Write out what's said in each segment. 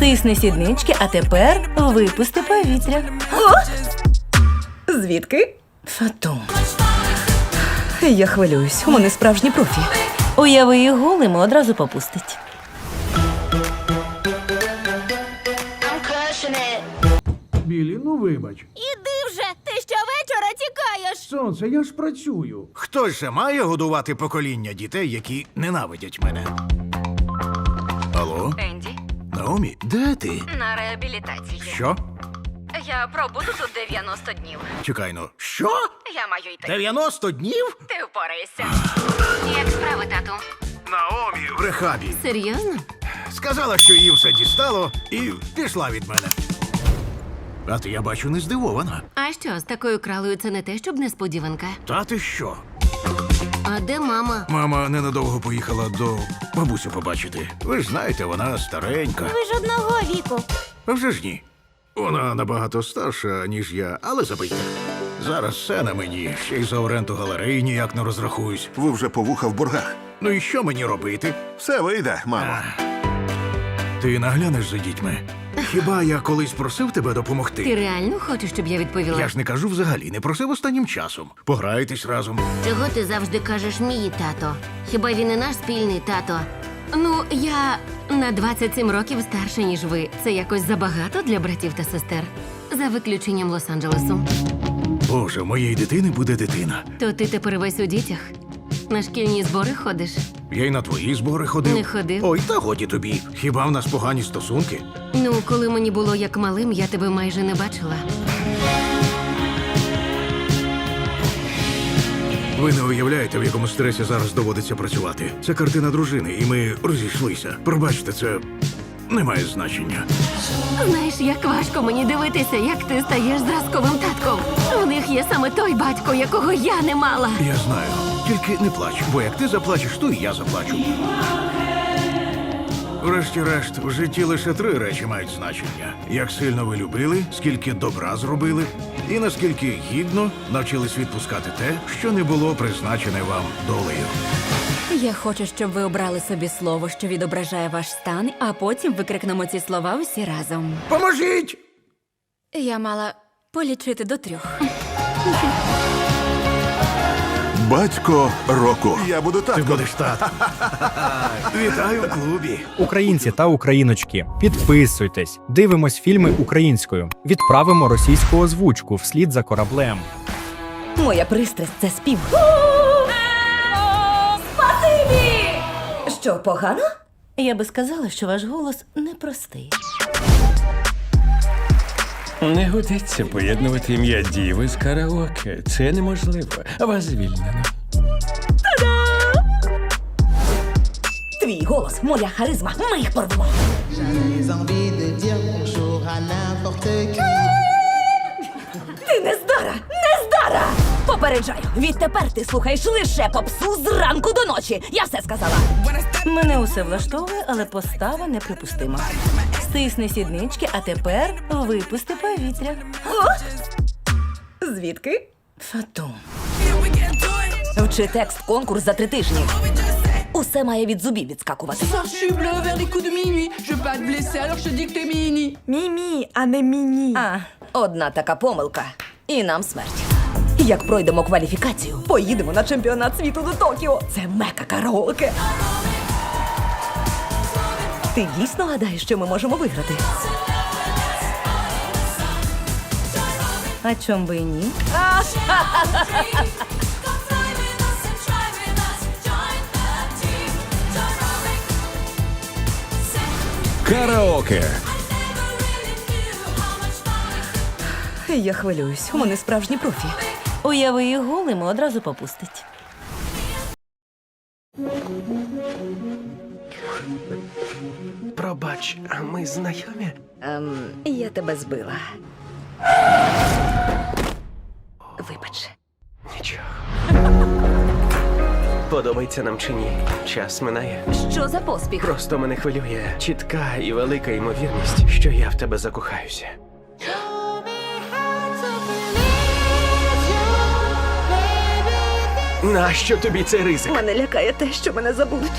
Стисни сіднички, а тепер випусти повітря. Звідки? Фатум. Я хвилююсь. Вони справжні профі. Уяви їх голими одразу попустить. Білі, ну вибач. Іди вже, ти щовечора тікаєш. Сонце, я ж працюю. Хтось же має годувати покоління дітей, які ненавидять мене. Алло? Наомі, де ти? на реабілітації. Що? Я пробуду тут 90 днів. Чекай ну. Що? Я маю йти. 90 днів? Ти впораєшся. Як справи, тату? Наомі в рехабі. Серйозно? Сказала, що її все дістало, і пішла від мене. А ти, я бачу, не здивована. А що, з такою кралею це не те, щоб несподіванка. Та ти що? А де мама? Мама ненадовго поїхала до бабусю побачити. Ви ж знаєте, вона старенька. Ви ж одного віку. А вже ж ні. Вона набагато старша, ніж я, але забийте. Зараз все на мені, ще й за оренду галереї ніяк не розрахуюсь. Ви вже по вуха в боргах. Ну і що мені робити? Все вийде, мамо. Ти наглянеш за дітьми. Хіба я колись просив тебе допомогти? Ти реально хочеш, щоб я відповіла? Я ж не кажу взагалі, не просив останнім часом. Пограйтесь разом. Чого ти завжди кажеш мій тато? Хіба він і наш спільний тато? Ну, я на 27 років старша, ніж ви. Це якось забагато для братів та сестер. За виключенням Лос-Анджелесу. Боже, у моєї дитини буде дитина. То ти тепер весь у дітях? На шкільні збори ходиш? Я й на твої збори ходив. Не ходив. Ой, та годі тобі. Хіба в нас погані стосунки? Ну, коли мені було як малим, я тебе майже не бачила. Ви не уявляєте, в якому стресі зараз доводиться працювати. Це картина дружини, і ми розійшлися. Пробачте, це не має значення. Знаєш, як важко мені дивитися, як ти стаєш зразковим татком. У них є саме той батько, якого я не мала. Я знаю. Тільки не плач, бо як ти заплачеш, то і я заплачу. Врешті-решт, в житті лише три речі мають значення: як сильно ви любили, скільки добра зробили, і наскільки гідно навчились відпускати те, що не було призначене вам долею. Я хочу, щоб ви обрали собі слово, що відображає ваш стан, а потім викрикнемо ці слова усі разом. Поможіть! Я мала полічити до трьох. Батько року. Я буду Ти татком. будеш тат. Вітаю в клубі. Українці та україночки, підписуйтесь, дивимось фільми українською, відправимо російську озвучку вслід за кораблем. Моя пристрасть це спів. Спасибі! Що, погано? Я би сказала, що ваш голос непростий. Не годиться поєднувати ім'я Діви з караоке. Це неможливо. Вас звільнено. Твій голос, моя харизма. Ми їх порвемо. Ти не здара! Не здара! Попереджаю, відтепер ти слухаєш лише попсу зранку до ночі. Я все сказала. Мене усе влаштовує, але постава неприпустима. Стисни сіднички, а тепер випусти повітря. Звідки? Фатум. Вчи текст конкурс за три тижні. Усе має від зубів відскакувати. Мімі, а не міні. А, одна така помилка. І нам смерть. Як пройдемо кваліфікацію, поїдемо на чемпіонат світу до Токіо. Це мека караоке. Ти дійсно гадаєш, що ми можемо виграти? А чом би і ні? Караоке. Я хвилююсь. Вони справжні профі. Уяви їх голими одразу попустить. Пробач, а ми знайомі? Ем, я тебе збила. Вибач. Нічого. Подобається нам чи ні? Час минає. Що за поспіх? Просто мене хвилює чітка і велика ймовірність, що я в тебе закохаюся. Нащо тобі цей ризик? Мене лякає те, що мене забудуть.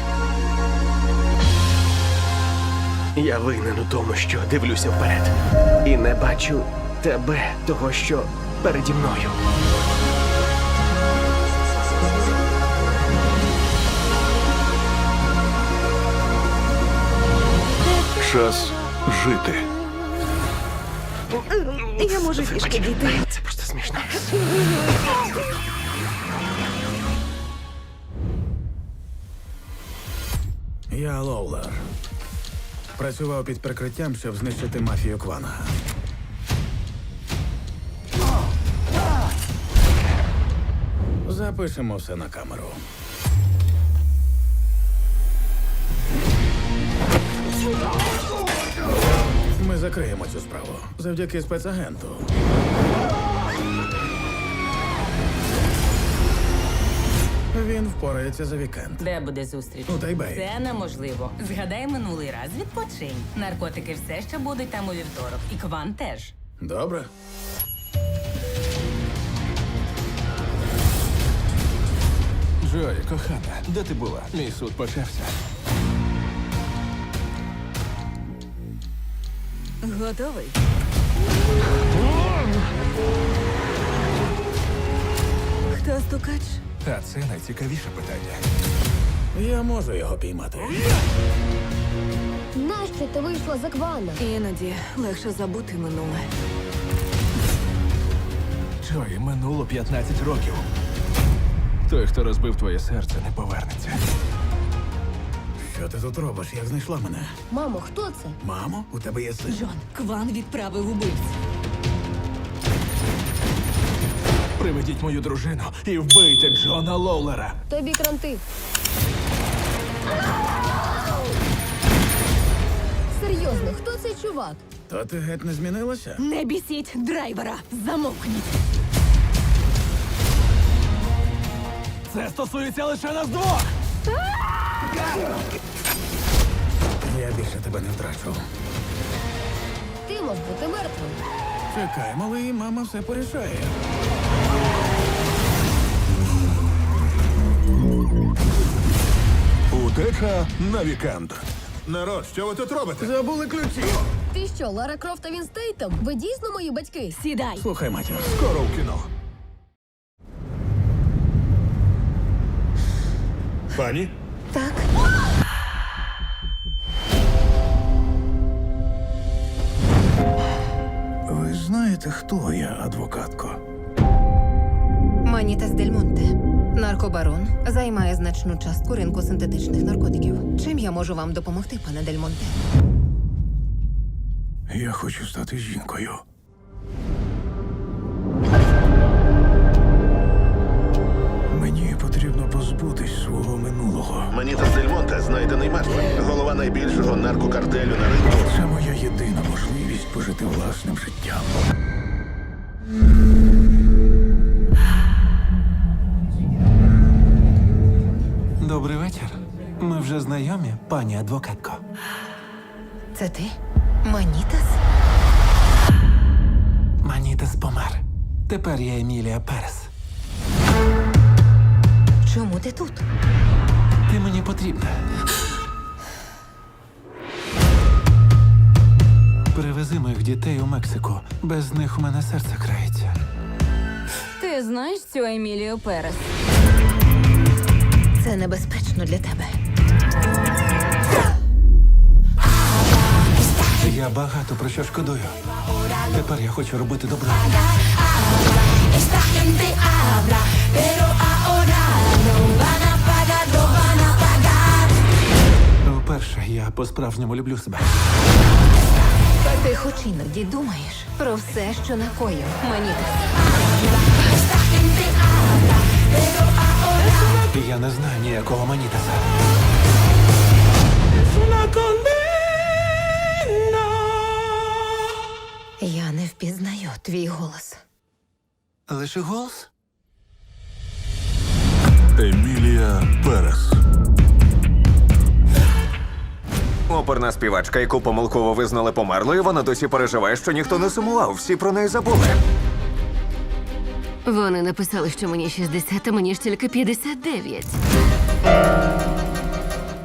Я винен у тому, що дивлюся вперед. І не бачу тебе, того, що переді мною. Час жити. Я можу пішки дійти. Це просто смішно. Я Лоулер. Працював під прикриттям, щоб знищити мафію Квана. Запишемо все на камеру. Ми закриємо цю справу завдяки спецагенту. Він впорається за вікенд. Де буде зустріч? У Тайбеї. Це неможливо. Згадай минулий раз. Відпочинь. Наркотики все ще будуть там у вівторок. І кван теж. Добре. Джої, кохана, де ти була? Мій суд почався. Готовий? Хто стукач? А це найцікавіше питання. Я можу його піймати. Нащо ти вийшла за квана? Іноді легше забути минуле. Джої, минуло 15 років. Той, хто розбив твоє серце, не повернеться. Що ти тут робиш? Як знайшла мене? Мамо, хто це? Мамо, у тебе є син? Джон, Кван відправив убивцю. Приведіть мою дружину і вбийте Джона Лоулера. Тобі кранти. Серйозно, хто цей чувак? То ти геть не змінилася? Не бісіть драйвера! Замовкніть! Це стосується лише нас двох. Я більше тебе не втрачу. Ти мав бути мертвим. Чекай, малий, мама все порішає. Утеча на вікенд. Народ, що ви тут робите? Забули ключі. Ти що, Лара Крофт та він Стейтем? Ви дійсно мої батьки? Сідай! Слухай, матір. Скоро в кіно. Пані? Так. Ви знаєте, хто я, адвокатко? Манітас Дель Монте. Наркобарон займає значну частку ринку синтетичних наркотиків. Чим я можу вам допомогти, пане Дель Монте? Я хочу стати жінкою. Мені потрібно позбутись свого минулого. Маніта Дельмонте знайдений мертвим. Голова найбільшого наркокартелю на ринку. Це моя єдина можливість пожити власним життям. Добрий вечір. Ми вже знайомі, пані адвокатко. Це ти? Манітас? Манітес помер. Тепер я Емілія Перес. Чому ти тут? Ти мені потрібна. Привези моїх дітей у Мексику. Без них у мене серце крається. Ти знаєш цю Емілію Перес? Це небезпечно для тебе. Я багато про що шкодую. Тепер я хочу робити добро. Вперше я по-справжньому люблю себе. Ти хоч іноді думаєш про все, що накоїв. Манітас. Я не знаю ніякого манітаса. Я не впізнаю твій голос. Лише голос? Емілія Перес. Оперна співачка, яку помилково визнали померлою, вона досі переживає, що ніхто не сумував, всі про неї забули. Вони написали, що мені 60, а мені ж тільки 59.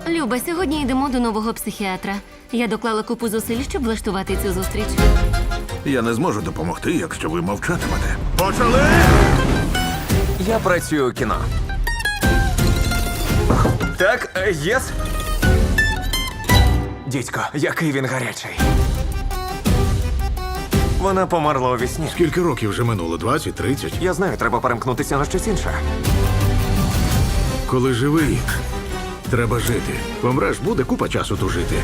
Люба, сьогодні йдемо до нового психіатра. Я доклала купу зусиль, щоб влаштувати цю зустріч. Я не зможу допомогти, якщо ви мовчатимете. Почали! Я працюю у кіно. Так, е, єс. Дідько, який він гарячий. Вона померла у вісні. Скільки років вже минуло? 20, 30? Я знаю, треба перемкнутися на щось інше. Коли живий, треба жити. Помреш, буде купа часу тужити.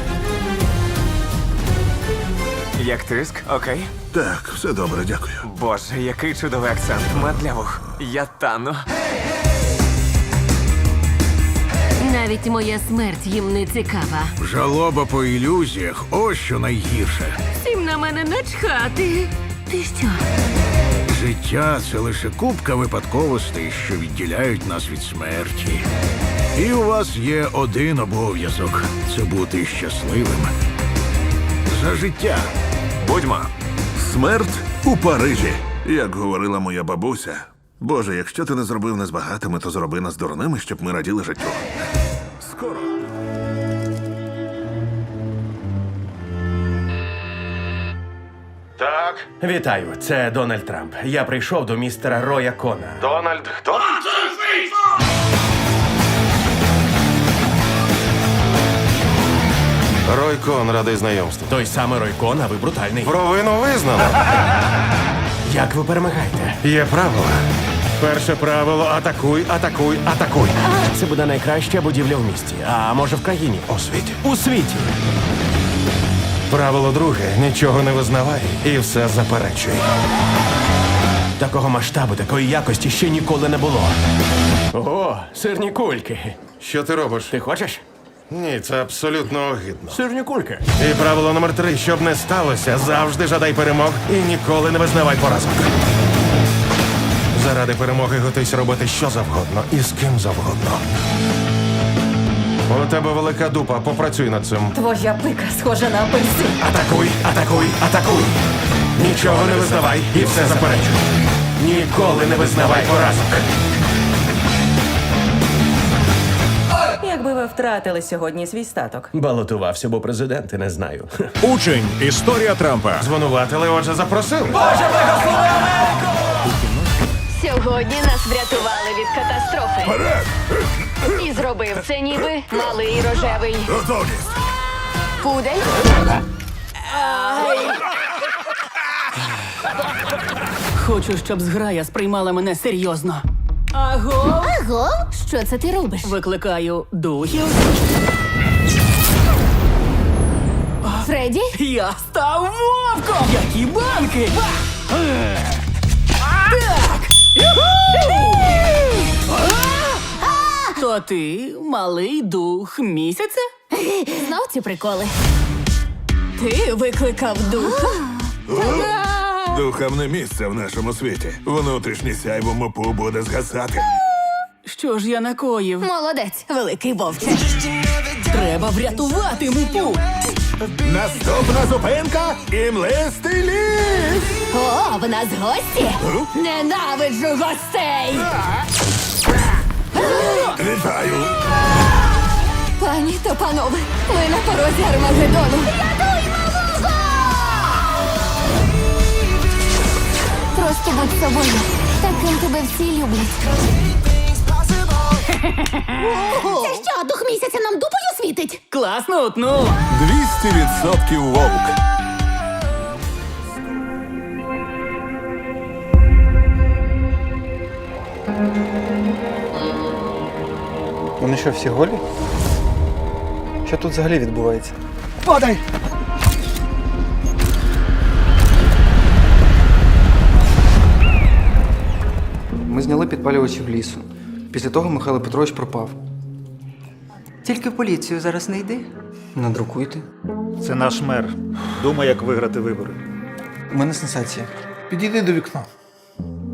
Як тиск, окей? Так, все добре, дякую. Боже, який чудовий акцент. Медлявух. вух. Я тану. Навіть моя смерть їм не цікава. Жалоба по ілюзіях, ось що найгірше. Всім на мене начхати. Ти що? Життя це лише купка випадковостей, що відділяють нас від смерті. І у вас є один обов'язок це бути щасливим. За життя. Будьмо. Смерть у Парижі, як говорила моя бабуся. Боже, якщо ти не зробив нас багатими, то зроби нас дурними, щоб ми раділи життю. Скоро. Так. Вітаю, це Дональд Трамп. Я прийшов до містера Роя Кона. Дональд хто? Рой Кон, радий знайомству. Той самий Рой Кон, а ви брутальний. Провину визнано. Як ви перемагаєте? Є правила. Перше правило атакуй, атакуй, атакуй. Це буде найкраща будівля в місті. А може в країні? У світі. У світі. Правило друге нічого не визнавай і все заперечуй. Такого масштабу, такої якості ще ніколи не було. О, сирні кульки. Що ти робиш? Ти хочеш? Ні, це абсолютно огидно. Сирні кульки. І правило номер три, щоб не сталося, завжди жадай перемог і ніколи не визнавай поразок. Заради перемоги готуйся робити що завгодно і з ким завгодно. У тебе велика дупа, попрацюй над цим. Твоя пика схожа на апельсин. Атакуй, атакуй, атакуй. Нічого не визнавай і все заперечуй. Ніколи не визнавай поразок. Якби ви втратили сьогодні свій статок. Балотувався, бо президенти не знаю. Учень. Історія Трампа. Звинуватили, отже, запросили. Сьогодні нас врятували від катастрофи. І зробив це ніби малий рожевий Готовність. пудель. Хочу, щоб зграя сприймала мене серйозно. Аго, Аго, що це ти робиш? викликаю духів. Фредді? Я став вовком! Які банки! Так! То ти малий дух місяця? Знов ці приколи. Ти викликав духа? Духам не місце в нашому світі. Внутрішнє сяйво мопу буде згасати. Що ж я накоїв? Молодець, великий вовче. Треба врятувати мупу! Наступна зупинка імлистий ліс. О, в нас гості? Ненавиджу гостей! Вітаю. Пані та панове, ми на порозі Армагеддону. Просто будь собою. Таким тебе всі люблять. Це що, дух місяця нам дупою світить? Класно утнув! 200% вовк. Вони що, всі голі? Що тут взагалі відбувається? Падай! Ми зняли підпалювачів лісу. Після того Михайло Петрович пропав. Тільки в поліцію зараз не йди. Надрукуйте. Це наш мер. Думає, як виграти вибори. У мене сенсація. Підійди до вікна.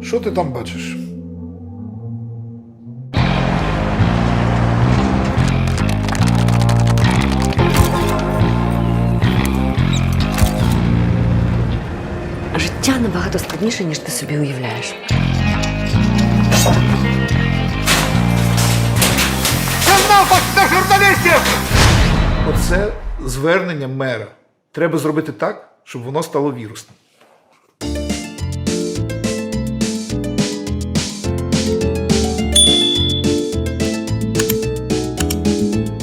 Що ти там бачиш? Життя набагато складніше, ніж ти собі уявляєш. Напад на журналістів! Оце звернення мера. Треба зробити так, щоб воно стало вірусним.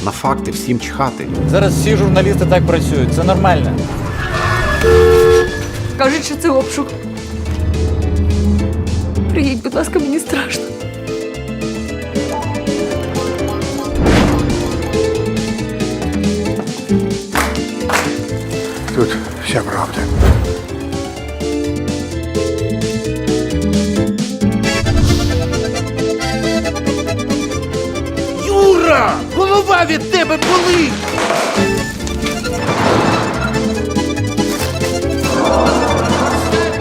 На факти всім чхати. Зараз всі журналісти так працюють, це нормально. Кажуть, що це обшук. Приїдь, будь ласка, мені страшно. Тут вся правда. Юра! Голова від тебе болить!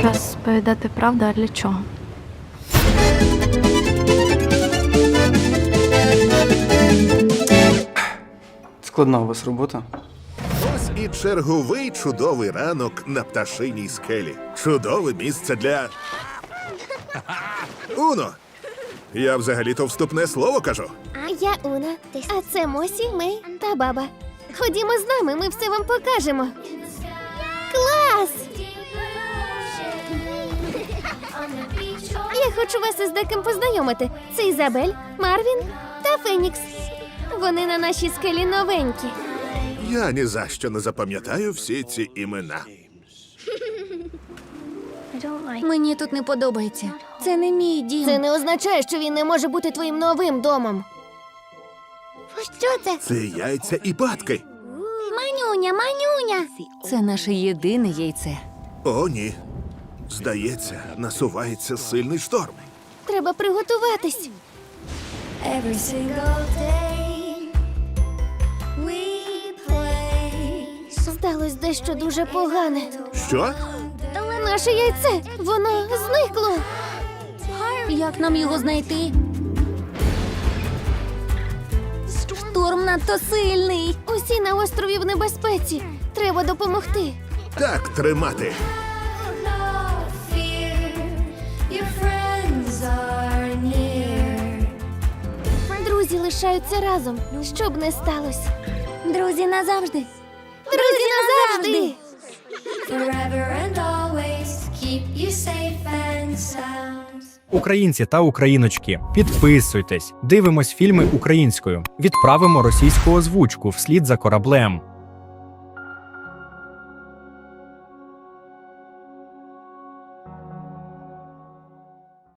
Розповідати правду, а для чого? Складна у вас робота. І черговий чудовий ранок на пташиній скелі. Чудове місце для. Уно! Я взагалі-то вступне слово кажу. А я Уна. А це Мосі, Мей та баба. Ходімо з нами, ми все вам покажемо. Клас! Я хочу вас із деким познайомити. Це Ізабель, Марвін та Фенікс. Вони на нашій скелі новенькі. Я ні за що не запам'ятаю всі ці імена. Мені тут не подобається. Це не мій дім. Це не означає, що він не може бути твоїм новим домом. Що це? Це яйця і батки. Манюня, манюня. Це наше єдине яйце. О, ні. Здається, насувається сильний шторм. Треба приготуватись. Сталось дещо дуже погане. Що? Наше яйце, воно зникло. Як нам його знайти? Шторм надто сильний. Усі на острові в небезпеці. Треба допомогти. Так тримати. Друзі лишаються разом, щоб не сталося. Друзі назавжди. Друзі назавжди. Українці та україночки, підписуйтесь, дивимось фільми українською, відправимо російську озвучку вслід за кораблем.